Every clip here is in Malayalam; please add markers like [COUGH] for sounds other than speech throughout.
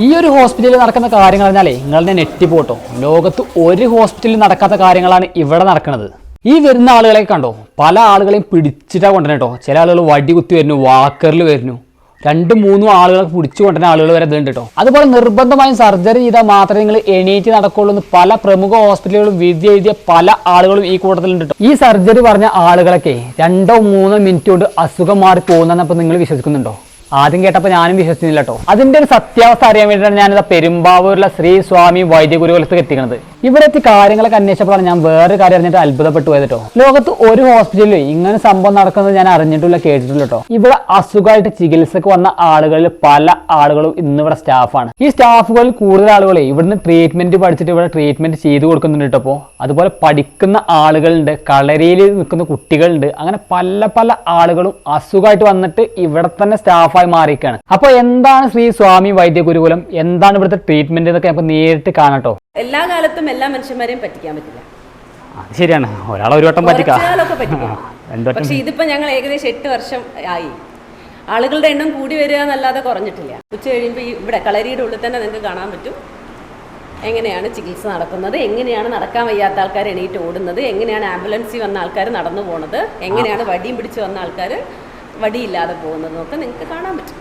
ഈ ഒരു ഹോസ്പിറ്റലിൽ നടക്കുന്ന കാര്യങ്ങൾ പറഞ്ഞാലേ നിങ്ങളുടെ നെറ്റിപ്പോട്ടോ ലോകത്ത് ഒരു ഹോസ്പിറ്റലിൽ നടക്കാത്ത കാര്യങ്ങളാണ് ഇവിടെ നടക്കുന്നത്. ഈ വരുന്ന ആളുകളെ കണ്ടോ? പല ആളുകളെയും പിടിച്ചിട്ടാ കൊണ്ടുവരണം കേട്ടോ. ചില ആളുകൾ വടി കുത്തി വരുന്നു വാക്കറിൽ വരുന്നു. രണ്ടും മൂന്നും ആളുകളെ പിടിച്ചു കൊണ്ടുവരുന്ന ആളുകൾ വരെ ഇതുണ്ട് കേട്ടോ. അതുപോലെ നിർബന്ധമായും സർജറി ചെയ്താൽ മാത്രമേ നിങ്ങൾ എണീറ്റ് നടക്കുള്ളൂ എന്ന് പല പ്രമുഖ ഹോസ്പിറ്റലുകളും വിധി എഴുതിയ പല ആളുകളും ഈ കൂട്ടത്തിലുണ്ട് കേട്ടോ. ഈ സർജറി പറഞ്ഞ ആളുകളൊക്കെ രണ്ടോ മൂന്നോ മിനിറ്റ് കൊണ്ട് അസുഖം മാറി പോകുന്നതെന്നപ്പോൾ നിങ്ങൾ വിശ്വസിക്കുന്നുണ്ടോ? ആദ്യം കേട്ടപ്പോൾ ഞാനും വിശ്വസിക്കുന്നില്ല കേട്ടോ അതിന്റെ ഒരു സത്യാവസ്ഥ അറിയാൻ വേണ്ടിയിട്ടാണ് ഞാനിത് പെരുമ്പാവൂരിലെ ശ്രീ സ്വാമി വൈദ്യഗുരുകുലത്തേക്ക് എത്തിക്കുന്നത് ഇവിടെ എത്തി കാര്യങ്ങളൊക്കെ അന്വേഷിച്ചപ്പോഴാണ് ഞാൻ വേറൊരു കാര്യം അറിഞ്ഞിട്ട് അത്ഭുതപ്പെട്ടു പോയത് കേട്ടോ ലോകത്ത് ഒരു ഹോസ്പിറ്റലിൽ ഇങ്ങനെ സംഭവം നടക്കുന്നത് ഞാൻ അറിഞ്ഞിട്ടില്ല കേട്ടിട്ടില്ല കേട്ടോ ഇവിടെ അസുഖമായിട്ട് ചികിത്സക്ക് വന്ന ആളുകളിൽ പല ആളുകളും ഇന്ന് ഇവിടെ സ്റ്റാഫാണ്. ഈ സ്റ്റാഫുകളിൽ കൂടുതൽ ആളുകളെ ഇവിടുന്ന് ട്രീറ്റ്മെന്റ് പഠിച്ചിട്ട് ഇവിടെ ട്രീറ്റ്മെന്റ് ചെയ്തു കൊടുക്കുന്നുണ്ട് കേട്ടോ അതുപോലെ പഠിക്കുന്ന ആളുകളുണ്ട് കളരിയിൽ നിൽക്കുന്ന കുട്ടികളുണ്ട്. അങ്ങനെ പല പല ആളുകളും അസുഖമായിട്ട് വന്നിട്ട് ഇവിടെ തന്നെ സ്റ്റാഫായി മാറിയിരിക്കുകയാണ്. അപ്പോൾ എന്താണ് ശ്രീ സ്വാമി വൈദ്യ ഗുരുകുലം എന്താണ് ഇവിടുത്തെ ട്രീറ്റ്മെന്റ് എന്നൊക്കെ നമുക്ക് നേരിട്ട് കാണട്ടോ എല്ലാ കാലത്തും എല്ലാ മനുഷ്യന്മാരെയും പറ്റിക്കാൻ പറ്റില്ല. ശരിയാണ്. ഒരാളെ ഒരു വട്ടം പറ്റിക്കാം. പക്ഷെ ഇതിപ്പോ ഞങ്ങൾ ഏകദേശം എട്ട് വർഷം ആയി. ആളുകളുടെ എണ്ണം കൂടി വരിക എന്നല്ലാതെ കുറഞ്ഞിട്ടില്ല. ഉച്ച കഴിയുമ്പോൾ ഇവിടെ കളരിയുടെ ഉള്ളിൽ തന്നെ നിങ്ങൾക്ക് കാണാൻ പറ്റും. എങ്ങനെയാണ് ചികിത്സ നടക്കുന്നത്? എങ്ങനെയാണ് നടക്കാൻ വയ്യാത്ത ആൾക്കാർ എണീറ്റ് ഓടുന്നത്? എങ്ങനെയാണ് ആംബുലൻസിൽ വന്ന ആൾക്കാർ നടന്നു പോണത്? എങ്ങനെയാണ് വടിയും പിടിച്ച് വന്ന ആൾക്കാർ വടിയില്ലാതെ പോകുന്നതെന്നൊക്കെ നിങ്ങൾക്ക് കാണാൻ പറ്റും.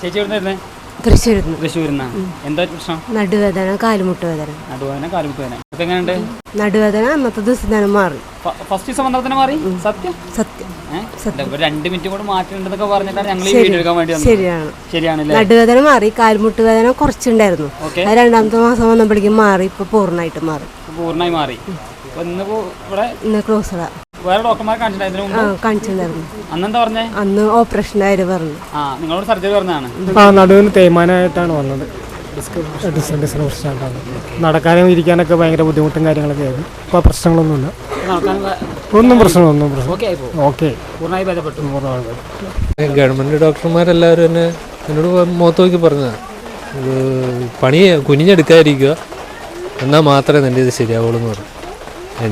ചേച്ചി എവിടെ തൃശ്ശൂരിൽ എന്താ പ്രശ്നം? നടുവേദന കാലുമുട്ട് വേദന നടുവേദന കാലുമുട്ട് വേദന എങ്ങനെയുണ്ട് നടുവേദന അന്നത്തെ ദിവസം തന്നെ മാറി. ഫസ്റ്റ് ദിവസം വന്നപ്പോൾ തന്നെ മാറി? സത്യം? രണ്ട് മിനിറ്റ് കൂടെ മാറ്റിണ്ടെന്നൊക്കെ പറഞ്ഞിട്ടാണ് ഞങ്ങൾ ഈ വീഡിയോ എടുക്കാൻ വേണ്ടി വന്നത്. ശരിയാണ്. ശരിയാണല്ലേ? നടുവേദന മാറി കാൽമുട്ട് വേദന കുറച്ചുണ്ടായിരുന്നു രണ്ടാമത്തെ മാസം വന്നപ്പോഴേക്കും മാറി ഇപ്പൊ പൂർണമായിട്ട് മാറി. പൂർണമായി മാറി. ഇവിടെ ഇന്ന് ക്ലോസഡാ. വേറെ ഡോക്ടർമാരെ കാണിച്ചിട്ടുണ്ടായിരുന്നു ഇതിനു ആ മുമ്പ് കാണിച്ചിട്ടുണ്ടായിരുന്നു. അന്നെന്താ പറഞ്ഞേ? അന്ന് ഓപ്പറേഷൻ ആയിരുന്നു പറഞ്ഞു. ആ നിങ്ങളോട് സർജറി പറഞ്ഞതാണ്? ആ നടുവിന് തേയ്മാനായിട്ടാണ് വന്നത്. ഡിസ്ക് ഡിസ്കിന് പ്രശ്നമായിട്ടാണ് നടക്കാനും ഇരിക്കാനൊക്കെ ഭയങ്കര ബുദ്ധിമുട്ടും കാര്യങ്ങളൊക്കെ ആയിരുന്നു. ഇപ്പോൾ പ്രശ്നങ്ങളൊന്നുമില്ല. നടക്കാൻ ഒന്നും പ്രശ്നമൊന്നും പ്രശ്നം ഓക്കെ ഗവൺമെന്റ് ഡോക്ടർമാരെല്ലാവരും തന്നെ എന്നോട് മുഖത്ത് നോക്കി പറഞ്ഞതാണ് പണി കുനിഞ്ഞെടുക്കാതിരിക്കുക. എന്നാൽ മാത്രമേ നിന്റെ ഇത് ശരിയാവുള്ളൂ എന്ന് പറഞ്ഞു.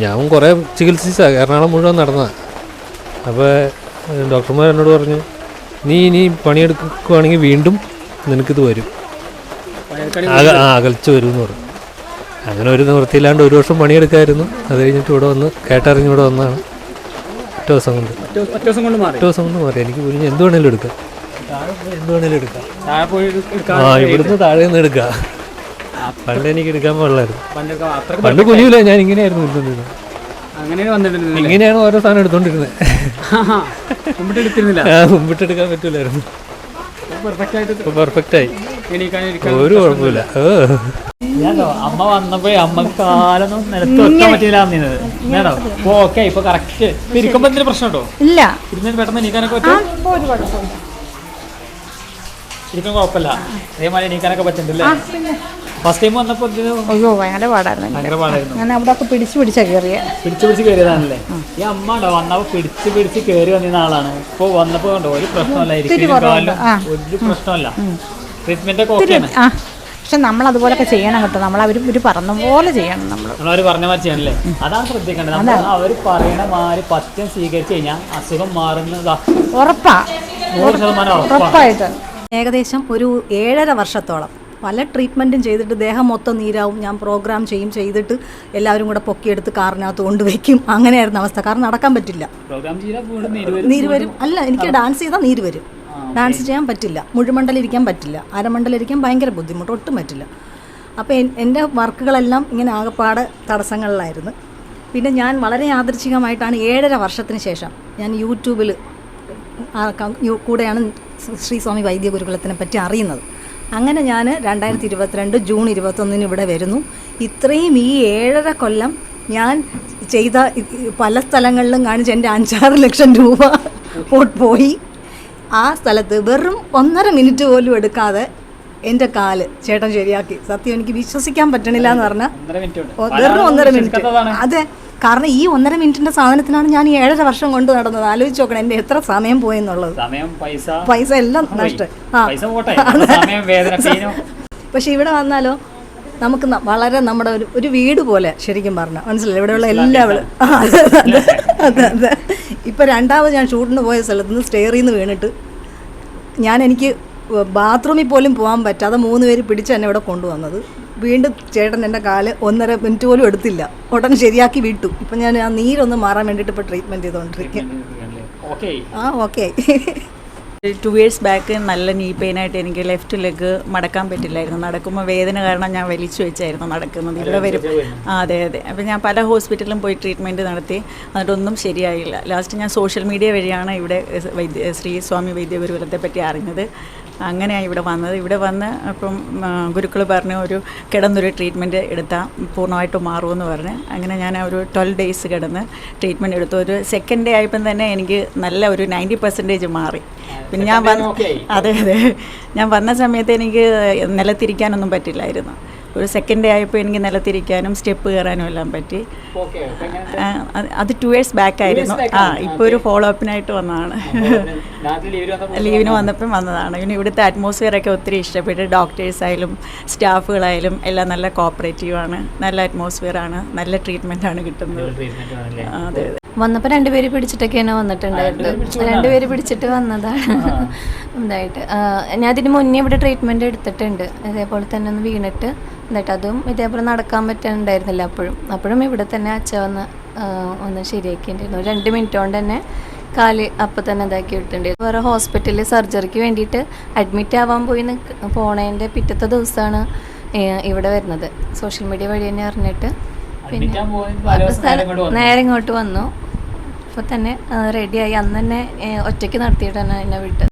ഞാൻ കുറേ ചികിത്സിച്ച. എറണാകുളം മുഴുവൻ നടന്നതാണ് അപ്പോൾ ഡോക്ടർമാർ എന്നോട് പറഞ്ഞു നീ ഇനി പണിയെടുക്കുകയാണെങ്കിൽ വീണ്ടും നിനക്കിത് വരും. അകൽച്ച വരും എന്ന് പറഞ്ഞു. അങ്ങനെ ഒരു നിവൃത്തിയില്ലാണ്ട് ഒരു വർഷം പണിയെടുക്കായിരുന്നു. അത് കഴിഞ്ഞിട്ട് ഇവിടെ വന്ന് കേട്ടറിഞ്ഞ് ഇവിടെ വന്നതാണ്. ഒറ്റ ദിവസം കൊണ്ട്. ഒറ്റ ദിവസം കൊണ്ട് മാറി? ഒറ്റ ദിവസം കൊണ്ട് മാറി. എനിക്ക് പുരിഞ്ഞ് എന്ത് വേണേലും എടുക്കാം. എന്ത് വേണേലും എടുക്കാം. ആ ഇവിടുന്ന് താഴെ നിന്ന് എടുക്കാം. പണ്ട് എനിക്ക് എടുക്കാൻ പാടില്ലായിരുന്നു. പണ്ട് കുലിയില്ല ഞാൻ ഇങ്ങനെയായിരുന്നു എടുത്തോണ്ടിരുന്നത് വന്നിട്ടുണ്ട് ഇങ്ങനെയാണ് ഓരോ സാധനം എടുത്തോണ്ടിരുന്നത് മുമ്പിട്ട് എടുത്തിരുന്നില്ല ആ മുമ്പിട്ട് എടുക്കാൻ പറ്റൂലായിരുന്നു പെർഫെക്റ്റ് ആയിട്ട് പെർഫെക്റ്റ് ആയി. ഒരു കുഴപ്പമില്ല. അമ്മ വന്നപ്പോ അമ്മയ്ക്ക് കാലൊന്നും നിലത്ത് വെക്കാൻ ഇപ്പൊ ഓക്കെ ഇപ്പൊ കറക്റ്റ് ഇരിക്കുമ്പോ എന്തെങ്കിലും പ്രശ്നം ഉണ്ടോ? ഇല്ല. ഇരുന്നിട്ട് പെട്ടെന്ന് എണീക്കാനൊക്കെ പറ്റും ഇപ്പൊ ഒരു കുഴപ്പമില്ല. ഇരിക്കാൻ കുഴപ്പമില്ല. അതേമാതിരി എണീക്കാനൊക്കെ പറ്റുന്നുണ്ടല്ലേ ഫസ്റ്റ് ടൈം വന്നപ്പോൾ അയ്യോ ഭയങ്കര പാടായിരുന്നു. ഭയങ്കര പാടായിരുന്നു. ഞാൻ അവിടെ ഒക്കെ പിടിച്ചു പിടിച്ചാ കയറിയ പിടിച്ച് പിടിച്ച് കയറിയതാണല്ലേ ഈ അമ്മ ഉണ്ടോ? വന്നപ്പോ പിടിച്ച് പിടിച്ച് കയറി വന്നിരുന്ന ആളാണ്. ഇപ്പൊ വന്നപ്പോ കണ്ടോ ഒരു പ്രശ്നമല്ല ഇരിക്കലും ഒരു പ്രശ്നമല്ല. ട്രീറ്റ്മെന്റ് ഒക്കെ ഓക്കെയാണ് പക്ഷെ നമ്മൾ അതുപോലൊക്കെ ചെയ്യണം കേട്ടോ. നമ്മൾ അവർ ഒരു പറഞ്ഞ പോലെ ചെയ്യണം നമ്മൾ അവർ പറഞ്ഞ മാതിരി ചെയ്യണല്ലേ? അതാണ് ശ്രദ്ധിക്കേണ്ടത്. നമ്മൾ അവർ പറയണ മാതിരി പത്യം സ്വീകരിച്ചു കഴിഞ്ഞാൽ അസുഖം മാറുന്നതാ. ഉറപ്പാ. നൂറ് ശതമാനം ഉറപ്പായിട്ട്. ഏകദേശം ഒരു ഏഴര വർഷത്തോളം പല ട്രീറ്റ്മെന്റും ചെയ്തിട്ട് ദേഹം മൊത്തം നീരാവും. ഞാൻ പ്രോഗ്രാം ചെയ്യും ചെയ്തിട്ട് എല്ലാവരും കൂടെ പൊക്കിയെടുത്ത് കാറിനകത്ത് കൊണ്ടുവയ്ക്കും. അങ്ങനെയായിരുന്നു അവസ്ഥ. കാരണം നടക്കാൻ പറ്റില്ല. നീര് വരും? അല്ല എനിക്ക് ഡാൻസ് ചെയ്താൽ നീര് വരും. ഡാൻസ് ചെയ്യാൻ പറ്റില്ല. മുഴുമണ്ടലിരിക്കാൻ ഇരിക്കാൻ പറ്റില്ല. അരമണ്ടലിരിക്കാൻ ഭയങ്കര ബുദ്ധിമുട്ട്. ഒട്ടും പറ്റില്ല. അപ്പോൾ എന്റെ വർക്കുകളെല്ലാം ഇങ്ങനെ ആകപ്പാട് തടസ്സങ്ങളിലായിരുന്നു. പിന്നെ ഞാൻ വളരെ യാദൃച്ഛികമായിട്ടാണ് ഏഴര വർഷത്തിന് ശേഷം ഞാൻ യൂട്യൂബിൽ കൂടെയാണ് ശ്രീസ്വാമി വൈദ്യ ഗുരുകുലത്തിനെ പറ്റി അറിയുന്നത്. അങ്ങനെ ഞാൻ രണ്ടായിരത്തി ഇരുപത്തിരണ്ട് ജൂൺ ഇരുപത്തൊന്നിന് ഇവിടെ വരുന്നു. ഇത്രയും ഈ ഏഴര കൊല്ലം ഞാൻ ചെയ്ത പല സ്ഥലങ്ങളിലും കാണിച്ച് എന്റെ അഞ്ചാറ് ലക്ഷം രൂപ പോയി. ആ സ്ഥലത്ത് വെറും ഒന്നര മിനിറ്റ് പോലും എടുക്കാതെ എന്റെ കാൽ ചേട്ടൻ ശരിയാക്കി. സത്യം എനിക്ക് വിശ്വസിക്കാൻ പറ്റണില്ല എന്ന് പറഞ്ഞാൽ വെറും ഒന്നര മിനിറ്റ്. അതെ. കാരണം ഈ ഒന്നര മിനിറ്റിന്റെ സാധനത്തിനാണ് ഞാൻ ഈ ഏഴര വർഷം കൊണ്ട് നടന്നത്. ആലോചിച്ച് നോക്കണം എന്റെ എത്ര സമയം പോയെന്നുള്ളത് സമയം പൈസ. പൈസ എല്ലാം നഷ്ടം. ആ. പക്ഷെ ഇവിടെ വന്നാലോ നമുക്ക് വളരെ നമ്മുടെ ഒരു ഒരു വീട് പോലെ ശരിക്കും പറഞ്ഞ. മനസ്സിലായി ഇവിടെയുള്ള എല്ലാവരും. ഇപ്പൊ അതെ അതെ അതെ അതെ. ഇപ്പം രണ്ടാമത് ഞാൻ ഷൂട്ടിന് പോയ സ്ഥലത്ത് നിന്ന് സ്റ്റെയറിൽ നിന്ന് വീണിട്ട് ഞാൻ എനിക്ക് ബാത്റൂമിൽ പോലും പോകാൻ പറ്റാതെ മൂന്ന് പേര് പിടിച്ച് എന്നെ ഇവിടെ കൊണ്ടുവന്നത്. വീണ്ടും ചേട്ടൻ എന്റെ കാൽ ഒന്നര മിനിറ്റ് പോലും എടുത്തില്ല. ഉടൻ ശരിയാക്കി വിട്ടു. ഇപ്പം ഞാൻ ആ നീരൊന്ന് മാറാൻ വേണ്ടിയിട്ട് ഇപ്പോൾ ട്രീറ്റ്മെന്റ് ചെയ്തുകൊണ്ടിരിക്കും ഓക്കെ ആ ഓക്കെ ടു ഇയേഴ്സ് ബാക്ക് നല്ല നീ പെയിനായിട്ട് എനിക്ക് ലെഫ്റ്റ് ലെഗ് മടക്കാൻ പറ്റില്ലായിരുന്നു. നടക്കുമ്പോൾ വേദന കാരണം ഞാൻ വലിച്ചു വെച്ചായിരുന്നു നടക്കുന്നത്. ഇവിടെ വരും. ആ അതെ അതെ. അപ്പോൾ ഞാൻ പല ഹോസ്പിറ്റലിലും പോയി ട്രീറ്റ്മെന്റ് നടത്തി. എന്നിട്ടൊന്നും ശരിയായില്ല. ലാസ്റ്റ് ഞാൻ സോഷ്യൽ മീഡിയ വഴിയാണ് ഇവിടെ വൈദ്യ ശ്രീ സ്വാമി വൈദ്യഗുരുകുലത്തെ പറ്റി അറിഞ്ഞത്. അങ്ങനെയാണ് ഇവിടെ വന്നത്. ഇവിടെ വന്ന് അപ്പം ഗുരുക്കൾ പറഞ്ഞു ഒരു കിടന്നൊരു ട്രീറ്റ്മെന്റ് എടുത്താൽ പൂർണമായിട്ട് മാറുമെന്ന് പറഞ്ഞ്. അങ്ങനെ ഞാൻ ഒരു ട്വൽവ് ഡേയ്സ് കിടന്ന് ട്രീറ്റ്മെന്റ് എടുത്തു. ഒരു സെക്കൻഡ് ഡേ ആയപ്പം തന്നെ എനിക്ക് നല്ല ഒരു നയന്റി പെർസെന്റേജ് മാറി. പിന്നെ ഞാൻ വന്ന് അതെ അതെ. ഞാൻ വന്ന സമയത്ത് എനിക്ക് നിലത്തിരിക്കാനൊന്നും പറ്റില്ലായിരുന്നു. ഒരു സെക്കൻഡ് ഡേ ആയപ്പോൾ എനിക്ക് നിലത്തിരിക്കാനും സ്റ്റെപ്പ് കയറാനും എല്ലാം പറ്റി. അത് ടു ഇയേഴ്സ് ബാക്ക് ആയിരുന്നു. ആ ഇപ്പോൾ ഒരു ഫോളോ അപ്പിനായിട്ട് വന്നതാണ്. ലീവിന് [LAUGHS] വന്നപ്പം വന്നതാണ്. പിന്നെ ഇവിടുത്തെ അറ്റ്മോസ്ഫിയർ ഒക്കെ ഒത്തിരി ഇഷ്ടപ്പെട്ട് ഡോക്ടേഴ്സ് ആയാലും സ്റ്റാഫുകളായാലും എല്ലാം നല്ല കോപ്പറേറ്റീവ് ആണ്. നല്ല അറ്റ്മോസ്ഫിയർ ആണ്. നല്ല ട്രീറ്റ്മെന്റ് ആണ് കിട്ടുന്നത്. അതെ അതെ. വന്നപ്പോൾ രണ്ടുപേര് പിടിച്ചിട്ടൊക്കെയാണ് വന്നിട്ടുണ്ടായിരുന്നത്. രണ്ടുപേര് പിടിച്ചിട്ട് വന്നതാണ്. ഇതായിട്ട് [LAUGHS] ഞാൻ അതിന് മുന്നേ ഇവിടെ ട്രീറ്റ്മെന്റ് എടുത്തിട്ടുണ്ട്. അതേപോലെ തന്നെ ഒന്ന് വീണിട്ട് എന്നിട്ട് അതും ഇതേപോലെ നടക്കാൻ പറ്റുന്നുണ്ടായിരുന്നില്ല അപ്പോഴും. അപ്പോഴും ഇവിടെ തന്നെ അച്ഛ വന്ന് ഒന്ന് ശരിയാക്കിയിട്ടുണ്ടായിരുന്നു. ഒരു രണ്ട് മിനിറ്റ് കൊണ്ട് തന്നെ കാൽ അപ്പം തന്നെ ഇതാക്കി വിട്ടിട്ടുണ്ട് വേറെ ഹോസ്പിറ്റലിൽ സർജറിക്ക് വേണ്ടിയിട്ട് അഡ്മിറ്റ് ആവാൻ പോയി പോണേന്റെ പോണേന്റെ പിറ്റത്തെ ദിവസമാണ് ഇവിടെ വരുന്നത്. സോഷ്യൽ മീഡിയ വഴി തന്നെ അറിഞ്ഞിട്ട് പിന്നെ നേരെ ഇങ്ങോട്ട് വന്നു. അപ്പോൾ തന്നെ റെഡിയായി അന്ന് തന്നെ ഒറ്റയ്ക്ക് നടത്തിയിട്ടാണ് എന്നെ വിട്ടത്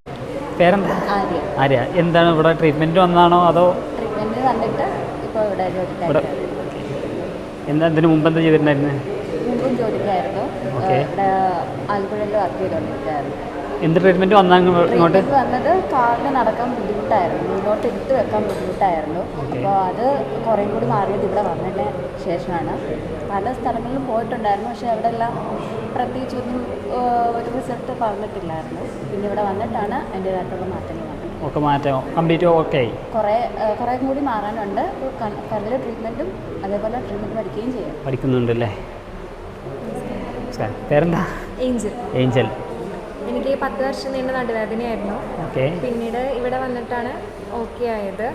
പേരെന്താ? ആര്യ. എന്താണ് ഇവിടെ ട്രീറ്റ്മെന്റ് വന്നാണോ അതോ? ട്രീറ്റ്മെന്റ് വന്നിട്ട് ഇപ്പോൾ ഇവിടെ ജോലിക്കായിരുന്നു എന്താ ഇതിന് മുമ്പ് എന്താ ചെയ്തിട്ടുണ്ടായിരുന്നത് മുമ്പും ജോലിക്കായിരുന്നു. ഇവിടെ ആലപ്പുഴയിൽ വർക്ക് ചെയ്തുകൊണ്ടിരിക്കുകയായിരുന്നു. എന്ത് ട്രീറ്റ്മെന്റ് വന്നാൽ ഇങ്ങോട്ട്? വന്നത് കാലിന് നടക്കാൻ ബുദ്ധിമുട്ടായിരുന്നു. മുന്നോട്ട് എടുത്ത് വെക്കാൻ ബുദ്ധിമുട്ടായിരുന്നു. അപ്പോൾ അത് കുറേ കൂടി മാറിയത് ഇവിടെ വന്നതിന് ശേഷമാണ്. പല സ്ഥലങ്ങളിലും പോയിട്ടുണ്ടായിരുന്നു. പക്ഷെ അവിടെ എല്ലാം പ്രത്യേകിച്ചൊന്നും ഒന്നും ഒരു റിസൾട്ട് പറഞ്ഞിട്ടില്ലായിരുന്നു. പിന്നെ ഇവിടെ വന്നിട്ടാണ് അതിന്റേതായിട്ടുള്ള മാറ്റങ്ങൾ ഒക്കെ മാറ്റം കംപ്ലീറ്റ് ഓക്കെ ആയി കുറേ കുറേ കൂടി മാറാനുണ്ട്. കണ്ണിലെ ട്രീറ്റ്മെന്റും അതേപോലെ ട്രീറ്റ്മെന്റ് പഠിക്കുകയും ചെയ്യും. പഠിക്കുന്നുണ്ടല്ലേ. പേരെന്താ? ഏഞ്ചൽ. ഏഞ്ചൽ. എനിക്ക് പത്ത് വർഷം നീണ്ട നടുവേദനയായിരുന്നു. പിന്നീട് ഇവിടെ വന്നിട്ടാണ് ഓക്കെ ആയത്.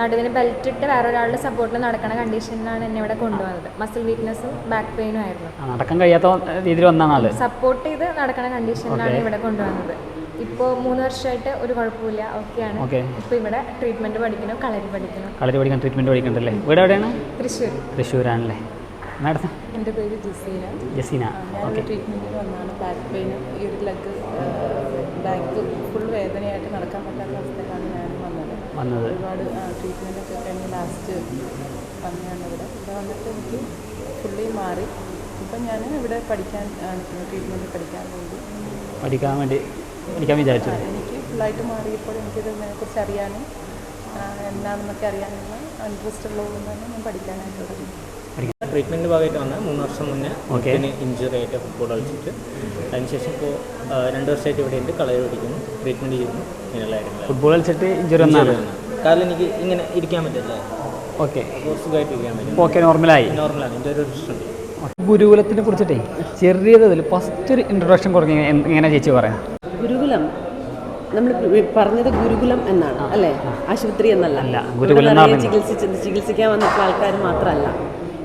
നടുവിന് ബെൽറ്റ് ഇട്ട് വേറെ ഒരാളുടെ സപ്പോർട്ടിൽ നടക്കണ കണ്ടീഷനിലാണ് എന്നെ ഇവിടെ കൊണ്ടുവന്നത്. മസിൽ വീക്ക്നെസ്സും ബാക്ക് പെയിനും ആയിരുന്നു. നടക്കാൻ കഴിയാത്ത രീതിയിൽ വന്നാണ് സപ്പോർട്ട് ചെയ്ത് നടക്കണ കണ്ടീഷനിലാണ് ഇവിടെ കൊണ്ടുവന്നത്. ഇപ്പോൾ മൂന്ന് വർഷമായിട്ട് ഒരു കുഴപ്പമില്ല ഓക്കെയാണ് ഓക്കെ ഇപ്പോൾ ഇവിടെ ട്രീറ്റ്മെന്റ് പഠിക്കണം കളരി പഠിക്കണം കളരി പഠിക്കണം ട്രീറ്റ്മെന്റ് പഠിക്കണ്ടല്ലേ ഇവിടെ എവിടെയാണ്? തൃശ്ശൂർ. തൃശ്ശൂരാണല്ലേ? മാഡം എന്റെ പേര് ജസീന. ജസീന. ഞാൻ ട്രീറ്റ്മെന്റിന് വന്നാണ്. ബാക്ക് പെയിനും ഈ ഒരു ലെഗ് ബാക്ക് ഫുൾ വേദനയായിട്ട് നടക്കാൻ പറ്റാത്ത അവസ്ഥയിലാണ് ഞാൻ വന്നത്. വന്നത്. ഒരുപാട് ട്രീറ്റ്മെന്റ് ഒക്കെ കഴിഞ്ഞ് ലാസ്റ്റ് വന്നതാണ് ഇവിടെ. ഇവിടെ വന്നിട്ട് എനിക്ക് ഫുള്ളി മാറി. ഇപ്പം ഞാൻ ഇവിടെ പഠിക്കാൻ ട്രീറ്റ്മെന്റ് പഠിക്കാൻ വേണ്ടി. പഠിക്കാൻ വേണ്ടി പഠിക്കാൻ വിചാരിച്ചു എനിക്ക് ഫുള്ളായിട്ട് മാറിയപ്പോൾ എനിക്കിതിനെക്കുറിച്ച് അറിയാനും ആ, എന്താണെന്നൊക്കെ അറിയാനുള്ള ഇൻട്രസ്റ്റ് ഉള്ളതുകൊണ്ട് തന്നെ ഞാൻ പഠിക്കാനായിട്ട് തുടങ്ങി. ട്രീറ്റ്മെന്റ് ഭാഗമായിട്ട് വന്ന മൂന്ന് വർഷം മുന്നേ. ഓക്കെ. ഇഞ്ചുറി ആയിട്ട് ഫുട്ബോൾ കളിച്ചിട്ട്. അതിനുശേഷം ഇപ്പോൾ രണ്ട് വർഷമായിട്ട് ഇവിടെ ഉണ്ട്. കളർ പഠിക്കുന്നു ട്രീറ്റ്മെന്റ് ചെയ്യുന്നു. ഇങ്ങനെയുള്ള കാര്യങ്ങൾ ഫുട്ബോൾ കളിച്ചിട്ട് ഇഞ്ചുറി വന്നാണ്. കാരണം എനിക്ക് ഇങ്ങനെ ഇരിക്കാൻ പറ്റില്ല. ഓക്കെ സുഖമായിട്ട് ഇരിക്കാൻ പറ്റും. ഓക്കെ നോർമലായി നോർമലാണ് എന്റെ ഒരു പ്രശ്നം ഗുരുകുലത്തിനെ കുറിച്ചിട്ടേ ചെറിയതിൽ ഫസ്റ്റ് ഒരു ഇൻട്രൊഡക്ഷൻ കുറഞ്ഞ എങ്ങനെ ചേച്ചി പറയാം? ഗുരുകുലം. നമ്മൾ പറഞ്ഞത് ഗുരുകുലം എന്നാണ് അല്ലേ? ആശുപത്രി എന്നല്ല. ഗുരുകുലം. ചികിത്സിച്ച് ചികിത്സിക്കാൻ വന്നിട്ടുള്ള ആൾക്കാർ മാത്രമല്ല.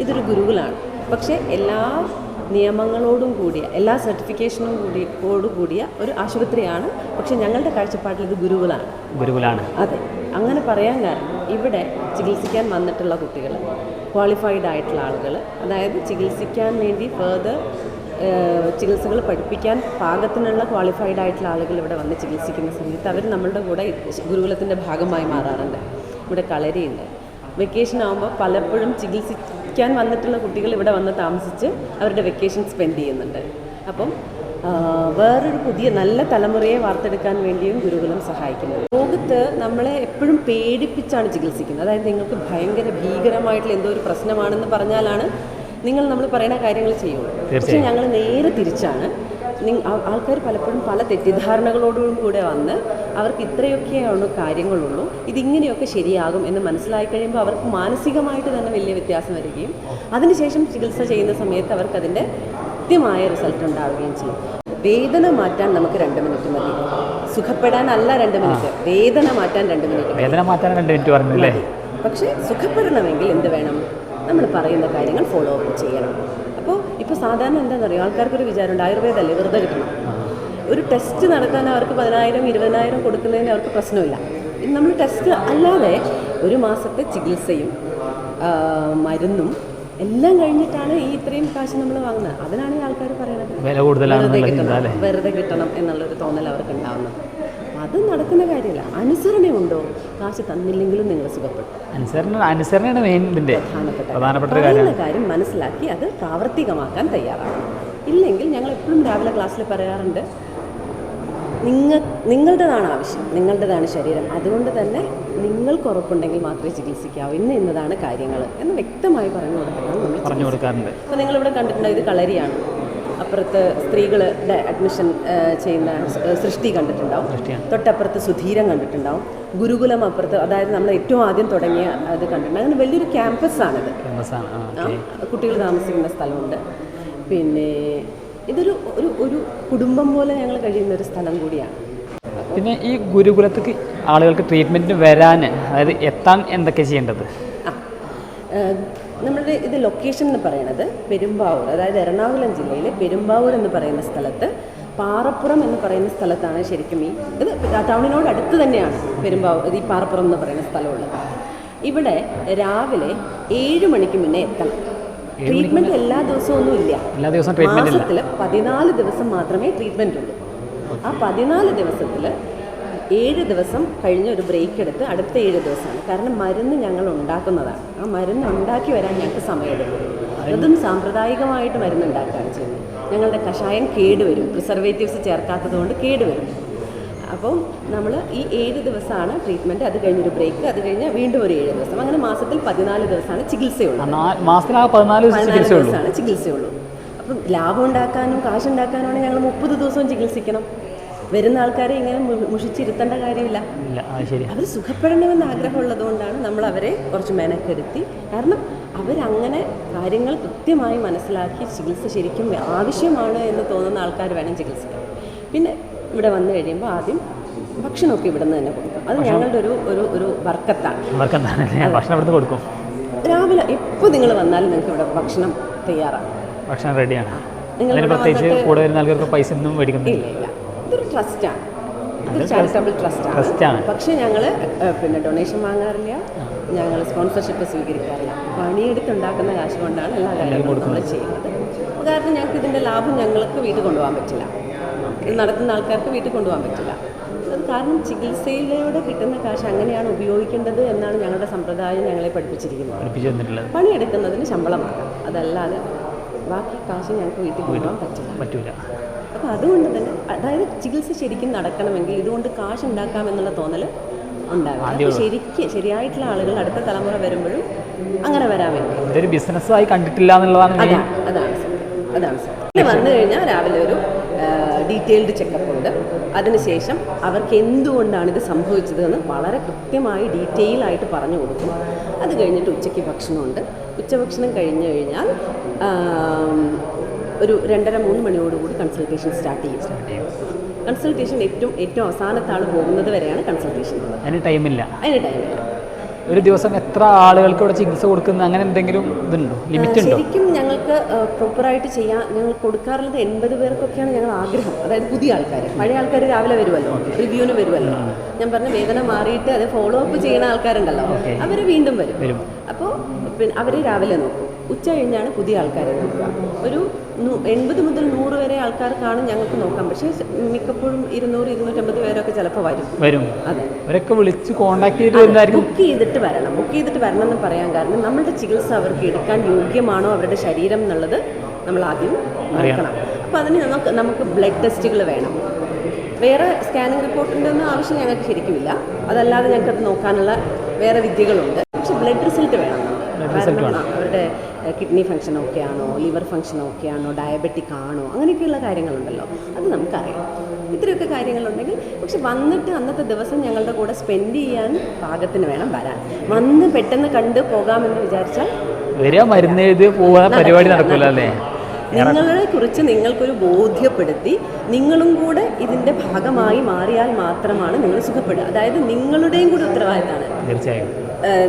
ഇതൊരു ഗുരുകുലാണ്. പക്ഷേ എല്ലാ നിയമങ്ങളോടും കൂടിയ എല്ലാ സർട്ടിഫിക്കേഷനും കൂടി കൂടിയ ഒരു ആശുപത്രിയാണ്. പക്ഷേ ഞങ്ങളുടെ കാഴ്ചപ്പാടിൽ ഇത് ഗുരുകുലാണ്. ഗുരുകുലാണ്. അതെ. അങ്ങനെ പറയാൻ കാരണം ഇവിടെ ചികിത്സിക്കാൻ വന്നിട്ടുള്ള കുട്ടികൾ ക്വാളിഫൈഡ് ആയിട്ടുള്ള ആളുകൾ അതായത് ചികിത്സിക്കാൻ വേണ്ടി ഫേർദർ ചികിത്സകൾ പഠിപ്പിക്കാൻ പാകത്തിനുള്ള ക്വാളിഫൈഡ് ആയിട്ടുള്ള ആളുകൾ ഇവിടെ വന്ന് ചികിത്സിക്കുന്ന സമയത്ത് അവർ നമ്മളുടെ കൂടെ ഗുരുകുലത്തിന്റെ ഭാഗമായി മാറാറുണ്ട്. ഇവിടെ കളരിയുണ്ട്. വെക്കേഷൻ ആകുമ്പോൾ പലപ്പോഴും ചികിത്സിക്കാൻ വന്നിട്ടുള്ള കുട്ടികൾ ഇവിടെ വന്ന് താമസിച്ച് അവരുടെ വെക്കേഷൻ സ്പെൻഡ് ചെയ്യുന്നുണ്ട്. അപ്പം വേറൊരു പുതിയ നല്ല തലമുറയെ വാർത്തെടുക്കാൻ വേണ്ടിയും ഗുരുകുലം സഹായിക്കുന്നത് ലോകത്ത് നമ്മളെ എപ്പോഴും പേടിപ്പിച്ചാണ് ചികിത്സിക്കുന്നത്. അതായത് നിങ്ങൾക്ക് ഭയങ്കര ഭീകരമായിട്ടുള്ള എന്തോ ഒരു പ്രശ്നമാണെന്ന് പറഞ്ഞാലാണ് നിങ്ങൾ നമ്മൾ പറയുന്ന കാര്യങ്ങൾ ചെയ്യുള്ളൂ. പക്ഷേ ഞങ്ങൾ നേരെ തിരിച്ചാണ്. ആൾക്കാർ പലപ്പോഴും പല തെറ്റിദ്ധാരണകളോടും കൂടെ വന്ന് അവർക്ക് ഇത്രയൊക്കെയാണ് കാര്യങ്ങളുള്ളൂ. ഇതിങ്ങനെയൊക്കെ ശരിയാകും എന്ന് മനസ്സിലായി കഴിയുമ്പോൾ അവർക്ക് മാനസികമായിട്ട് തന്നെ വലിയ വ്യത്യാസം വരികയും അതിനുശേഷം ചികിത്സ ചെയ്യുന്ന സമയത്ത് അവർക്ക് അവർക്കതിന്റെ കൃത്യമായ റിസൾട്ട് ഉണ്ടാവുകയും ചെയ്യും. വേദന മാറ്റാൻ നമുക്ക് രണ്ട് മിനിറ്റ് മതി. സുഖപ്പെടാനല്ല രണ്ട് മിനിറ്റ്. വേദന മാറ്റാൻ രണ്ട് മിനിറ്റ് വേദന മാറ്റാൻ രണ്ട് മിനിറ്റ് പക്ഷേ സുഖപ്പെടണമെങ്കിൽ എന്ത് വേണം? നമ്മൾ പറയുന്ന കാര്യങ്ങൾ ഫോളോ അപ്പ് ചെയ്യണം. അപ്പോൾ ഇപ്പോൾ സാധാരണ എന്താണെന്ന് അറിയാം ആൾക്കാർക്കൊരു വിചാരമുണ്ട് ആയുർവേദമല്ലേ വെറുതെ കിട്ടണം. ഒരു ടെസ്റ്റ് നടത്താൻ അവർക്ക് പതിനായിരം ഇരുപതിനായിരം കൊടുക്കുന്നതിന് അവർക്ക് പ്രശ്നമില്ല. നമ്മൾ ടെസ്റ്റ് അല്ലാതെ ഒരു മാസത്തെ ചികിത്സയും മരുന്നും എല്ലാം കഴിഞ്ഞിട്ടാണ് ഈ ഇത്രയും കാശ് നമ്മൾ വാങ്ങുന്നത്. അതിനാണ് ഈ ആൾക്കാർ പറയുന്നത് വില വെറുതെ കിട്ടണം വെറുതെ കിട്ടണം എന്നുള്ളൊരു തോന്നൽ അവർക്ക് ഉണ്ടാവുന്നത് അത് നടക്കുന്ന കാര്യമല്ല. അനുസരണയുണ്ടോ കാശ് തന്നില്ലെങ്കിലും നിങ്ങൾ സുഖപ്പെടും അനുസരണ അനുസരണയാണ് മെയിൻ ഇതിന്റെ പ്രധാനപ്പെട്ട കാര്യം. മനസ്സിലാക്കി അത് പ്രാവർത്തികമാക്കാൻ തയ്യാറാണ്. ഇല്ലെങ്കിൽ ഞങ്ങൾ എപ്പോഴും രാവിലെ ക്ലാസ്സിൽ പറയാറുണ്ട് നിങ്ങൾ നിങ്ങളുടേതാണ് ആവശ്യം നിങ്ങളുടേതാണ് ശരീരം. അതുകൊണ്ട് തന്നെ നിങ്ങൾക്ക് ഉറപ്പുണ്ടെങ്കിൽ മാത്രമേ ചികിത്സിക്കാവൂ. ഇന്ന് ഇന്നതാണ് കാര്യങ്ങൾ എന്ന് വ്യക്തമായി പറഞ്ഞു കൊടുക്കണം പറഞ്ഞു കൊടുക്കാറുണ്ട് അപ്പോൾ നിങ്ങളിവിടെ കണ്ടിട്ടുണ്ടോ ഇത് കളരിയാണ്. അപ്പുറത്ത് സ്ത്രീകളുടെ അഡ്മിഷൻ ചെയ്യുന്ന സൃഷ്ടി കണ്ടിട്ടുണ്ടാവും. തൊട്ടപ്പുറത്ത് സുധീരം കണ്ടിട്ടുണ്ടാവും. ഗുരുകുലം അപ്പുറത്ത് അതായത് നമ്മൾ ഏറ്റവും ആദ്യം തുടങ്ങിയ അത് കണ്ടിട്ടുണ്ട്. അങ്ങനെ വലിയൊരു ക്യാമ്പസാണിത് കുട്ടികൾ താമസിക്കുന്ന സ്ഥലമുണ്ട്. പിന്നെ ഇതൊരു ഒരു ഒരു കുടുംബം പോലെ ഞങ്ങൾ കഴിയുന്ന ഒരു സ്ഥലം കൂടിയാണ്. പിന്നെ ഈ ഗുരുകുലത്തേക്ക് ആളുകൾക്ക് ട്രീറ്റ്മെന്റിന് വരാൻ അതായത് എത്താൻ എന്തൊക്കെ ചെയ്യേണ്ടത്? നമ്മളുടെ ഇത് ലൊക്കേഷൻ എന്ന് പറയുന്നത് പെരുമ്പാവൂർ അതായത് എറണാകുളം ജില്ലയിലെ പെരുമ്പാവൂർ എന്ന് പറയുന്ന സ്ഥലത്ത് പാറപ്പുറം എന്ന് പറയുന്ന സ്ഥലത്താണ് ശരിക്കും ഈ ഇത് ടൗണിനോട് അടുത്ത് തന്നെയാണ് പെരുമ്പാവൂർ ഈ പാറപ്പുറം എന്ന് പറയുന്ന സ്ഥലമുള്ളത്. ഇവിടെ രാവിലെ ഏഴ് മണിക്ക് മുന്നേ എത്തണം. ട്രീറ്റ്മെന്റ് എല്ലാ ദിവസവും ഒന്നും ഇല്ല. എല്ലാ ദിവസവും മാസത്തിൽ പതിനാല് ദിവസം മാത്രമേ ട്രീറ്റ്മെന്റ് ഉള്ളൂ. ആ പതിനാല് ദിവസത്തിൽ ഏഴ് ദിവസം കഴിഞ്ഞ് ഒരു ബ്രേക്ക് എടുത്ത് അടുത്ത ഏഴ് ദിവസമാണ്. കാരണം മരുന്ന് ഞങ്ങൾ ഉണ്ടാക്കുന്നതാണ്. ആ മരുന്ന് ഉണ്ടാക്കി വരാൻ ഞങ്ങൾക്ക് സമയമെടുക്കും. അതും സാമ്പ്രദായികമായിട്ട് മരുന്ന് ഉണ്ടാക്കുകയാണ് ചെയ്യുന്നത്. ഞങ്ങളുടെ കഷായം കേടുവരും. പ്രിസർവേറ്റീവ്സ് ചേർക്കാത്തത് കൊണ്ട് കേടുവരും. അപ്പം നമ്മൾ ഈ ഏഴ് ദിവസമാണ് ട്രീറ്റ്മെന്റ് അത് കഴിഞ്ഞൊരു ബ്രേക്ക് അത് കഴിഞ്ഞാൽ വീണ്ടും ഒരു ഏഴ് ദിവസം. അങ്ങനെ മാസത്തിൽ പതിനാല് ദിവസമാണ് ചികിത്സയുള്ളൂ പതിനാല് ദിവസമാണ് ചികിത്സയുള്ളൂ. അപ്പം ലാഭം ഉണ്ടാക്കാനും കാശ് ഉണ്ടാക്കാനുമാണ് ഞങ്ങൾ മുപ്പത് ദിവസവും ചികിത്സിക്കണം. വരുന്ന ആൾക്കാരെ ഇങ്ങനെ മുഷിച്ചിരുത്തേണ്ട കാര്യമില്ല. അവർ സുഖപ്പെടണമെന്ന് ആഗ്രഹമുള്ളത് കൊണ്ടാണ് നമ്മൾ അവരെ കുറച്ച് മെനക്കെടുത്തി. കാരണം അവരങ്ങനെ കാര്യങ്ങൾ കൃത്യമായി മനസ്സിലാക്കി ചികിത്സ ശരിക്കും ആവശ്യമാണ് എന്ന് തോന്നുന്ന ആൾക്കാർ വേണം ചികിത്സിക്കാൻ. പിന്നെ ഇവിടെ വന്നു കഴിയുമ്പോൾ ആദ്യം ഭക്ഷണമൊക്കെ ഇവിടെ നിന്ന് തന്നെ കൊടുക്കും. അത് ഞങ്ങളുടെ ഒരു ഒരു ഒരു വർക്കത്താണ്. ഭക്ഷണം ഇവിടുന്ന് കൊടുക്കും? രാവിലെ എപ്പോൾ നിങ്ങൾ വന്നാലും നിങ്ങൾക്ക് ഇവിടെ ഭക്ഷണം തയ്യാറാണ്. ഭക്ഷണം റെഡിയാണ് നിങ്ങൾ പ്രത്യേകിച്ച് വന്നിട്ട് കൂടെ വരുന്ന ആൾക്കാർക്ക് പൈസ ഒന്നും മേടിക്കുന്നില്ല. ഇല്ല ഇല്ല. ഇതൊരു ട്രസ്റ്റാണ്. അത് ചാരിറ്റബിൾ ട്രസ്റ്റാണ്. പക്ഷെ ഞങ്ങൾ പിന്നെ ഡൊണേഷൻ വാങ്ങാറില്ല. ഞങ്ങൾ സ്പോൺസർഷിപ്പ് സ്വീകരിക്കാറില്ല. പണിയെടുത്തുണ്ടാക്കുന്ന കാശ് കൊണ്ടാണ് എല്ലാ കാര്യങ്ങളും നമ്മൾ ചെയ്യുന്നത്. കാരണം ഞങ്ങൾക്ക് ഇതിന്റെ ലാഭം ഞങ്ങൾക്ക് വീട്ടിൽ കൊണ്ടുപോകാൻ പറ്റില്ല. ഇത് നടത്തുന്ന ആൾക്കാർക്ക് വീട്ടിൽ കൊണ്ടുപോകാൻ പറ്റില്ല. കാരണം ചികിത്സയിലൂടെ കിട്ടുന്ന കാശ് അങ്ങനെയാണ് ഉപയോഗിക്കേണ്ടത് എന്നാണ് ഞങ്ങളുടെ സമ്പ്രദായം ഞങ്ങളെ പഠിപ്പിച്ചിരിക്കുന്നത്. പണിയെടുക്കുന്നതിന് ശമ്പളമാണ് അതല്ലാതെ ബാക്കി കാശ് ഞങ്ങൾക്ക് വീട്ടിൽ കൊണ്ടുപോകാൻ പറ്റില്ല. പറ്റൂല. അപ്പോൾ അതുകൊണ്ട് തന്നെ അതായത് ചികിത്സ ശരിക്കും നടക്കണമെങ്കിൽ ഇതുകൊണ്ട് കാശ് ഉണ്ടാക്കാം എന്നുള്ള തോന്നൽ ഉണ്ടാകും അപ്പോൾ ശരിക്ക് ശരിയായിട്ടുള്ള ആളുകൾ അടുത്ത തലമുറ വരുമ്പോഴും അങ്ങനെ വരാൻ വേണ്ടി. ഇതൊരു ബിസിനസ്സായി കണ്ടിട്ടില്ല എന്നുള്ളതാണ് അതാണ് അതാണ് അതാണ് സത്യം. വന്നു കഴിഞ്ഞാൽ രാവിലെ ഒരു ഡീറ്റെയിൽഡ് ചെക്കപ്പ് ഉണ്ട്. അതിനുശേഷം അവർക്ക് എന്തുകൊണ്ടാണ് ഇത് സംഭവിച്ചത് എന്ന് വളരെ കൃത്യമായി ഡീറ്റെയിൽ ആയിട്ട് പറഞ്ഞു കൊടുക്കും. അത് കഴിഞ്ഞിട്ട് ഉച്ചയ്ക്ക് ഭക്ഷണമുണ്ട്. ഉച്ചഭക്ഷണം കഴിഞ്ഞു കഴിഞ്ഞാൽ ഒരു രണ്ടര മൂന്ന് മണിയോടുകൂടി കൺസൾട്ടേഷൻ സ്റ്റാർട്ട് ചെയ്യും. കൺസൾട്ടേഷൻ ഏറ്റവും ഏറ്റവും അവസാനത്തെ ആൾ പോകുന്നത് വരെയാണ് കൺസൾട്ടേഷൻ അതിന് ടൈമില്ല അതിന് ടൈമില്ല ഒരു ദിവസം എത്ര ആളുകൾക്ക് ഇവിടെ ചികിത്സ കൊടുക്കുന്ന? അങ്ങനെ എന്തെങ്കിലും ഇതുണ്ടോ? ലിമിറ്റ് ഉണ്ടോ? ശരിക്കും ഞങ്ങൾക്ക് പ്രോപ്പറായിട്ട് ചെയ്യാൻ ഞങ്ങൾ കൊടുക്കാറുള്ളത് എൺപത് പേർക്കൊക്കെയാണ് ഞങ്ങൾ ആഗ്രഹം. അതായത് പുതിയ ആൾക്കാർ പഴയ ആൾക്കാർ രാവിലെ വരുമല്ലോ റിവ്യൂവിന് വരുമല്ലോ. ഞാൻ പറഞ്ഞ വേദന മാറിയിട്ട് അത് ഫോളോ അപ്പ് ചെയ്യുന്ന ആൾക്കാരുണ്ടല്ലോ. അവർ വീണ്ടും വരും. അപ്പോൾ പിന്നെ അവർ രാവിലെ നോക്കും. ഉച്ച കഴിഞ്ഞാണ് പുതിയ ആൾക്കാരെ നോക്കുക. ഒരു എൺപത് മുതൽ നൂറ് വരെ ആൾക്കാർക്കാണ് ഞങ്ങൾക്ക് നോക്കാം പക്ഷേ മിക്കപ്പോഴും ഇരുന്നൂറ് ഇരുന്നൂറ്റമ്പത് പേരൊക്കെ ചിലപ്പോൾ വരും. വരും. അതെ. അവരൊക്കെ വിളിച്ച് കോൺടാക്ട് ചെയ്തിട്ട് ബുക്ക് ചെയ്തിട്ട് വരണം. ബുക്ക് ചെയ്തിട്ട് വരണം എന്ന് പറയാൻ കാരണം നമ്മളുടെ ചികിത്സ അവർക്ക് എടുക്കാൻ യോഗ്യമാണോ അവരുടെ ശരീരം എന്നുള്ളത് നമ്മൾ ആദ്യം നോക്കണം. അപ്പോൾ അതിന് നമുക്ക് നമുക്ക് ബ്ലഡ് ടെസ്റ്റുകൾ വേണം. വേറെ സ്കാനിങ് റിപ്പോർട്ടിന്റെ ഒന്നും ആവശ്യം ഞങ്ങൾക്ക് ശരിക്കുമില്ല. അതല്ലാതെ ഞങ്ങൾക്കത് നോക്കാനുള്ള വേറെ വിദ്യകളുണ്ട്. പക്ഷെ ബ്ലഡ് റിസൾട്ട് വേണം. കാരണം അവരുടെ കിഡ്നി ഫംഗ്ഷൻ ഓക്കെ ആണോ ലിവർ ഫംഗ്ഷൻ ഓക്കെ ആണോ ഡയബറ്റിക് ആണോ അങ്ങനെയൊക്കെയുള്ള കാര്യങ്ങളുണ്ടല്ലോ. അത് നമുക്കറിയാം. ഇത്രയൊക്കെ കാര്യങ്ങളുണ്ടെങ്കിൽ പക്ഷെ വന്നിട്ട് അന്നത്തെ ദിവസം ഞങ്ങളുടെ കൂടെ സ്പെൻഡ് ചെയ്യാൻ പാകത്തിന് വേണം വരാൻ. വന്ന് പെട്ടെന്ന് കണ്ട് പോകാമെന്ന് വിചാരിച്ചാൽ വരിക മരുന്ന് എഴുതി പരിപാടി നടക്കില്ല. അല്ലേ? നിങ്ങളെ കുറിച്ച് നിങ്ങൾക്കൊരു ബോധ്യപ്പെടുത്തി നിങ്ങളും കൂടെ ഇതിന്റെ ഭാഗമായി മാറിയാൽ മാത്രമാണ് നിങ്ങൾ സുഖപ്പെടുക. അതായത് നിങ്ങളുടെയും കൂടെ ഉത്തരവാദിത്തമാണ്. തീർച്ചയായും.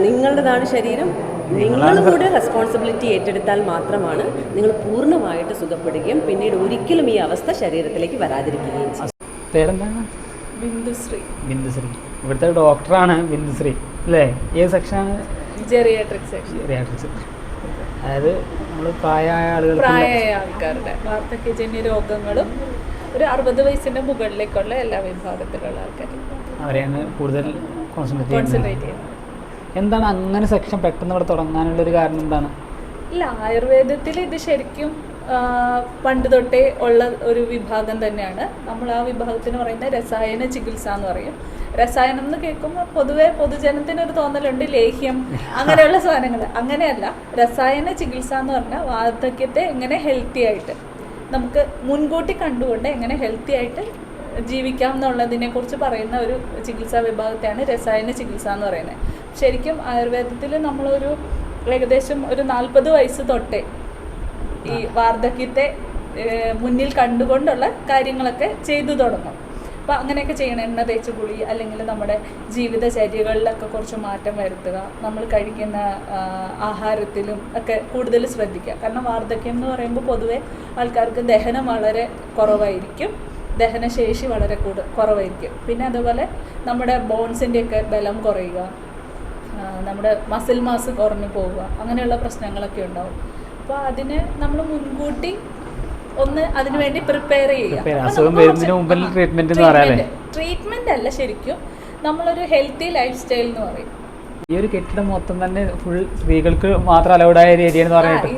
നിങ്ങളുടേതാണ് ശരീരം നിങ്ങളും കൂടെ റെസ്പോൺസിബിലിറ്റി ഏറ്റെടുത്താൽ മാത്രമാണ് നിങ്ങൾ പൂർണമായിട്ട് സുഖപ്പെടുകയും പിന്നീട് ഒരിക്കലും ഈ അവസ്ഥ ശരീരത്തിലേക്ക് വരാതിരിക്കുകയും ചെയ്യും. പേരെന്താണ്? ബിന്ദുശ്രീ. ബിന്ദുശ്രീ. ഇവിടുത്തെ ഡോക്ടറാണ് ബിന്ദുശ്രീ. അല്ലേ? ഏത് സെക്ഷനാണ് ജെറിയാട്രിക് സെക്ഷൻ റിയാക്ടീവ്സ് അതായത് നമ്മൾ പ്രായമായ ആളുകൾ പ്രായമായ ആൾക്കാരുടെ വാർദ്ധക്യജന്യ രോഗങ്ങളും ഒരു അറുപത് വയസ്സിന്റെ മുകളിലേക്കുള്ള എല്ലാ വിഭാഗത്തിലുള്ള ആൾക്കാരും. അവരെയാണ് കൂടുതൽ കോൺസെൻട്രേറ്റ് ചെയ്യുന്നത്. എന്താണ് അങ്ങനെ സെക്ഷൻ പെട്ടെന്ന് ഇവിടെ തുടങ്ങാനുള്ള ഒരു കാരണം എന്താണ്? ഇല്ല ആയുർവേദത്തിൽ ഇത് ശരിക്കും പണ്ട് തൊട്ടേ ഉള്ള ഒരു വിഭാഗം തന്നെയാണ്. നമ്മൾ ആ വിഭാഗത്തിന് പറയുന്ന രസായന ചികിത്സ എന്ന് പറയും. രസായനം എന്ന് കേൾക്കുമ്പോൾ പൊതുവെ പൊതുജനത്തിന് ഒരു തോന്നലുണ്ട് ലേഹ്യം അങ്ങനെയുള്ള സാധനങ്ങൾ. അങ്ങനെയല്ല രസായന ചികിത്സ എന്ന് പറഞ്ഞാൽ വാർദ്ധക്യത്തെ എങ്ങനെ ഹെൽത്തി ആയിട്ട് നമുക്ക് മുൻകൂട്ടി കണ്ടുകൊണ്ട് എങ്ങനെ ഹെൽത്തി ആയിട്ട് ജീവിക്കാം എന്നുള്ളതിനെ കുറിച്ച് പറയുന്ന ഒരു ചികിത്സാ വിഭാഗത്തെയാണ് രസായന ചികിത്സ എന്ന് പറയുന്നത്. ശരിക്കും ആയുർവേദത്തിൽ നമ്മളൊരു ഏകദേശം ഒരു നാൽപ്പത് വയസ്സ് തൊട്ടേ ഈ വാർദ്ധക്യത്തെ മുന്നിൽ കണ്ടുകൊണ്ടുള്ള കാര്യങ്ങളൊക്കെ ചെയ്തു തുടങ്ങും. അപ്പം അങ്ങനെയൊക്കെ ചെയ്യണം. എണ്ണ തേച്ച് കുളി അല്ലെങ്കിൽ നമ്മുടെ ജീവിതചര്യകളിലൊക്കെ കുറച്ച് മാറ്റം വരുത്തുക നമ്മൾ കഴിക്കുന്ന ആഹാരത്തിലും ഒക്കെ കൂടുതൽ ശ്രദ്ധിക്കുക. കാരണം വാർദ്ധക്യം എന്ന് പറയുമ്പോൾ പൊതുവേ ആൾക്കാർക്ക് ദഹനം വളരെ കുറവായിരിക്കും. ദഹനശേഷി വളരെ കൂടു കുറവായിരിക്കും. പിന്നെ അതുപോലെ നമ്മുടെ ബോൺസിന്റെയൊക്കെ ബലം കുറയുക നമ്മുടെ മസിൽ മാസ് കുറഞ്ഞു പോവുക അങ്ങനെയുള്ള പ്രശ്നങ്ങളൊക്കെ ഉണ്ടാവും. അപ്പോൾ അതിന് നമ്മൾ മുൻകൂട്ടി ഒന്ന് അതിനു വേണ്ടി പ്രിപ്പയർ ചെയ്യുക? ട്രീറ്റ്മെന്റ് അല്ല ശരിക്കും നമ്മളൊരു ഹെൽത്തി ലൈഫ് സ്റ്റൈൽ എന്ന് പറയും. ഈ ഒരു കെട്ടിടം മൊത്തം തന്നെ ഫുൾ സ്ത്രീകൾക്ക് മാത്രം അലൗഡ് ആയ ഏരിയ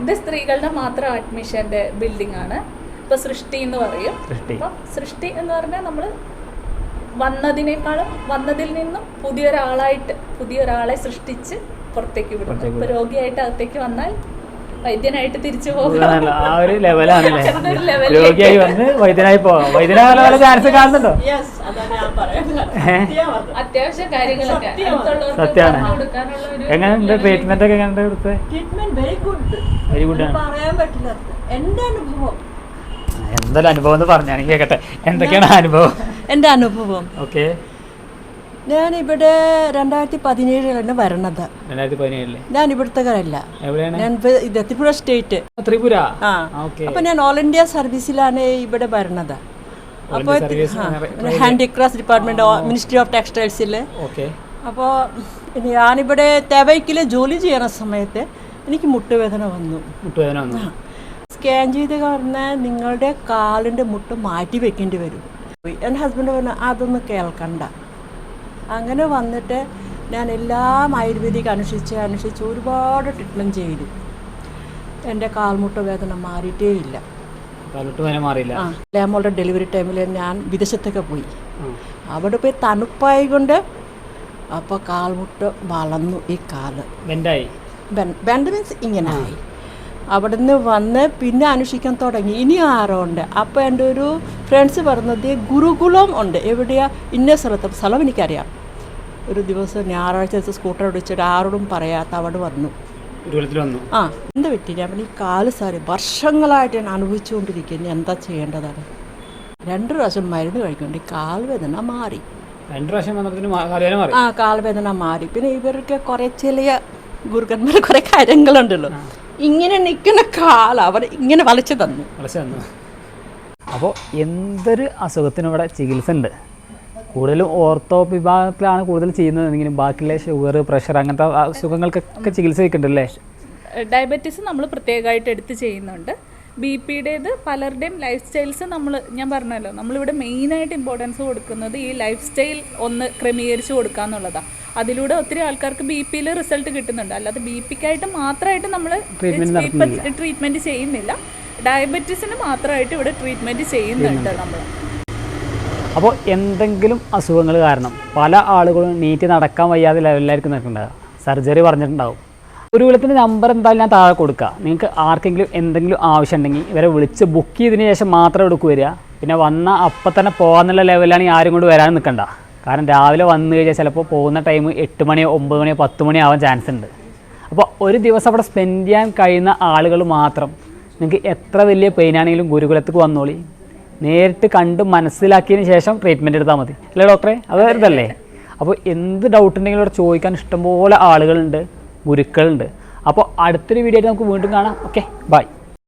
ഇത് സ്ത്രീകളുടെ മാത്രം അഡ്മിഷന്റെ ബിൽഡിംഗ് ആണ്. ഇപ്പൊ സൃഷ്ടി എന്ന് പറയും. സൃഷ്ടി. അപ്പൊ സൃഷ്ടി എന്ന് പറഞ്ഞാൽ നമ്മൾ വന്നതിനേക്കാളും വന്നതിൽ നിന്നും പുതിയൊരാളായിട്ട് പുതിയൊരാളെ സൃഷ്ടിച്ച് പുറത്തേക്ക് വിടും ഇപ്പൊ രോഗിയായിട്ട് അകത്തേക്ക് വന്നാൽ വൈദ്യനായിട്ട് തിരിച്ചു പോകും. ആ ഒരു ലെവലാണല്ലേ [LAUGHS] ഒരു രോഗിയായി വന്ന് വൈദ്യനായി ചാൻസ് കാണുന്നുണ്ടോ? അത്യാവശ്യം കാര്യങ്ങളൊക്കെ എങ്ങനെയുണ്ട് ട്രീറ്റ്മെന്റ് ഒക്കെ എങ്ങനെയുണ്ട് വെരി ഗുഡ് ആണ്. പറയാൻ പറ്റില്ല എന്റെ അനുഭവം എന്തായാലും അനുഭവം എന്ന് പറഞ്ഞാൽ കേക്കട്ടെ. എന്തൊക്കെയാണ് അനുഭവം? എന്റെ അനുഭവം? ഓക്കെ. ഞാൻ ഇവിടെ രണ്ടായിരത്തി പതിനേഴിലാണ് വരണത്. രണ്ടായിരത്തി പതിനേഴിൽ ഞാൻ ഇവിടുത്തെക്കാരല്ല ഞാൻ ഇത് ത്രിപുര സ്റ്റേറ്റ്. ത്രിപുര? ആ. അപ്പൊ ഞാൻ ഓൾ ഇന്ത്യ സർവീസിലാണ് ഇവിടെ വരണത്. അപ്പോൾ ഹാൻഡിക്രാഫ്റ്റ് ഡിപ്പാർട്ട്മെന്റ് മിനിസ്ട്രി ഓഫ് ടെക്സ്റ്റൈൽസിൽ ഓക്കെ. അപ്പോൾ ഞാനിവിടെ തേവയ്ക്കിൽ ജോലി ചെയ്യുന്ന സമയത്ത് എനിക്ക് മുട്ടുവേദന വന്നു. മുട്ടുവേദന വന്നു. സ്കാൻ ചെയ്ത് പറഞ്ഞാൽ നിങ്ങളുടെ കാലിന്റെ മുട്ട് മാറ്റി വെക്കേണ്ടി വരും. എന്റെ ഹസ്ബൻഡ് പറഞ്ഞു അതൊന്നും കേൾക്കണ്ട. അങ്ങനെ വന്നിട്ട് ഞാൻ എല്ലാം ആയുർവേദിക് അനുഷ്ഠിച്ച് അനുഷ്ഠിച്ച് ഒരുപാട് ട്രീറ്റ്മെന്റ് ചെയ്തു. എന്റെ കാൽമുട്ട് വേദന മാറിയിട്ടേ ഇല്ല. മാറിയില്ല. ലേമോളുടെ ഡെലിവറി ടൈമിൽ ഞാൻ വിദേശത്തൊക്കെ പോയി. അവിടെ പോയി തണുപ്പായി കൊണ്ട് അപ്പോൾ കാൽമുട്ട് വളർന്നു ഈ കാൽ. ബെൻഡായി. ബെൻഡ് മീൻസ് ഇങ്ങനെ ആയി. അവിടുന്ന് വന്ന് പിന്നെ അനുഷ്ഠിക്കാൻ തുടങ്ങി. ഇനി ആരോ ഉണ്ട് അപ്പോൾ എന്റെ ഒരു ഫ്രണ്ട്സ് പറഞ്ഞത് ഗുരുകുലം ഉണ്ട്. എവിടെയാ? ഇന്ന സ്ഥലത്ത്. സ്ഥലം എനിക്കറിയാം. ഒരു ദിവസം ഞായറാഴ്ച ദിവസം സ്കൂട്ടർ ഓടിച്ചിട്ട് ആരോടും പറയാത്ത അവിടെ വന്നു. ആ എന്താ പറ്റി? ഞാൻ ഈ കാൽ സാരി വർഷങ്ങളായിട്ട് ഞാൻ അനുഭവിച്ചുകൊണ്ടിരിക്കുന്നു. എന്താ ചെയ്യേണ്ടതാണ്? രണ്ട് പ്രാവശ്യം മരുന്ന് കഴിക്കുന്നുണ്ട്. കാൽവേദന മാറി. രണ്ട് പ്രാവശ്യം ആ കാൽവേദന മാറി. പിന്നെ ഇവർക്ക് കുറേ ചെറിയ ഗുരുക്കന്മാർ കുറേ കാര്യങ്ങളുണ്ടല്ലോ. ഇങ്ങനെ നിൽക്കുന്ന കാല അവർ ഇങ്ങനെ വലച്ചു തന്നു. അപ്പോൾ എന്തൊരു അസുഖത്തിനും ഇവിടെ ചികിത്സ ഉണ്ട്. കൂടുതലും ഓർത്തോ വിഭാഗത്തിലാണ് കൂടുതൽ ചെയ്യുന്നത്. എന്തെങ്കിലും ബാക്കിയുള്ള ഷുഗർ പ്രഷർ അങ്ങനത്തെ അസുഖങ്ങൾക്കൊക്കെ ചികിത്സ വെക്കുന്നുണ്ടല്ലേ ഡയബറ്റീസ് നമ്മൾ പ്രത്യേകമായിട്ട് എടുത്ത് ചെയ്യുന്നുണ്ട്. ബി പിയുടേത് പലരുടെയും ലൈഫ് സ്റ്റൈൽസ് നമ്മൾ ഞാൻ പറഞ്ഞല്ലോ നമ്മളിവിടെ മെയിനായിട്ട് ഇമ്പോർട്ടൻസ് കൊടുക്കുന്നത് ഈ ലൈഫ് സ്റ്റൈൽ ഒന്ന് ക്രമീകരിച്ച് കൊടുക്കുക എന്നുള്ളതാണ് അതിലൂടെ ഒത്തിരി ആൾക്കാർക്ക് ബി പിയിൽ റിസൾട്ട് കിട്ടുന്നുണ്ട്. അല്ലാതെ ബി പിക്കായിട്ട് മാത്രമായിട്ട് നമ്മൾ ട്രീറ്റ്മെന്റ് ചെയ്യുന്നില്ല. ഡയബറ്റീസിന് മാത്രമായിട്ട് ഇവിടെ ട്രീറ്റ്മെന്റ് ചെയ്യുന്നുണ്ട് നമ്മൾ. അപ്പോൾ എന്തെങ്കിലും അസുഖങ്ങൾ കാരണം പല ആളുകളും നീറ്റ് നടക്കാൻ വയ്യാതെ ലെവലിലായിരിക്കും നിൽക്കുന്നുണ്ടാവുക സർജറി പറഞ്ഞിട്ടുണ്ടാവും. ഒരു കുരുവിളത്തിന്റെ നമ്പർ എന്തായാലും ഞാൻ താഴെ കൊടുക്കുക നിങ്ങൾക്ക് ആർക്കെങ്കിലും എന്തെങ്കിലും ആവശ്യം ഉണ്ടെങ്കിൽ ഇവരെ വിളിച്ച് ബുക്ക് ചെയ്തതിന് ശേഷം മാത്രം എടുക്കു വരിക. പിന്നെ വന്ന അപ്പം തന്നെ പോകാന്നുള്ള ലെവലാണ് ഈ ആരും കൊണ്ട് വരാൻ നിൽക്കണ്ട കാരണം രാവിലെ വന്നു കഴിഞ്ഞാൽ ചിലപ്പോൾ പോകുന്ന ടൈം എട്ട് മണിയോ ഒമ്പത് മണിയോ പത്ത് മണിയോ ആവാൻ ചാൻസ് ഉണ്ട്. അപ്പോൾ ഒരു ദിവസം അവിടെ സ്പെൻഡ് ചെയ്യാൻ കഴിയുന്ന ആളുകൾ മാത്രം നിങ്ങൾക്ക് എത്ര വലിയ പെയിനാണെങ്കിലും ഗുരുകുലത്തേക്ക് വന്നോളി. നേരിട്ട് കണ്ട് മനസ്സിലാക്കിയതിന് ശേഷം ട്രീറ്റ്മെന്റ് എടുത്താൽ മതി. അല്ലേ ഡോക്ടറെ അത് വരുതല്ലേ അപ്പോൾ എന്ത് ഡൗട്ട് ഉണ്ടെങ്കിലും ഇവിടെ ചോദിക്കാൻ ഇഷ്ടംപോലെ ആളുകളുണ്ട്. ഗുരുക്കളുണ്ട്. അപ്പോൾ അടുത്തൊരു വീഡിയോ ആയിട്ട് നമുക്ക് വീണ്ടും കാണാം. Okay bye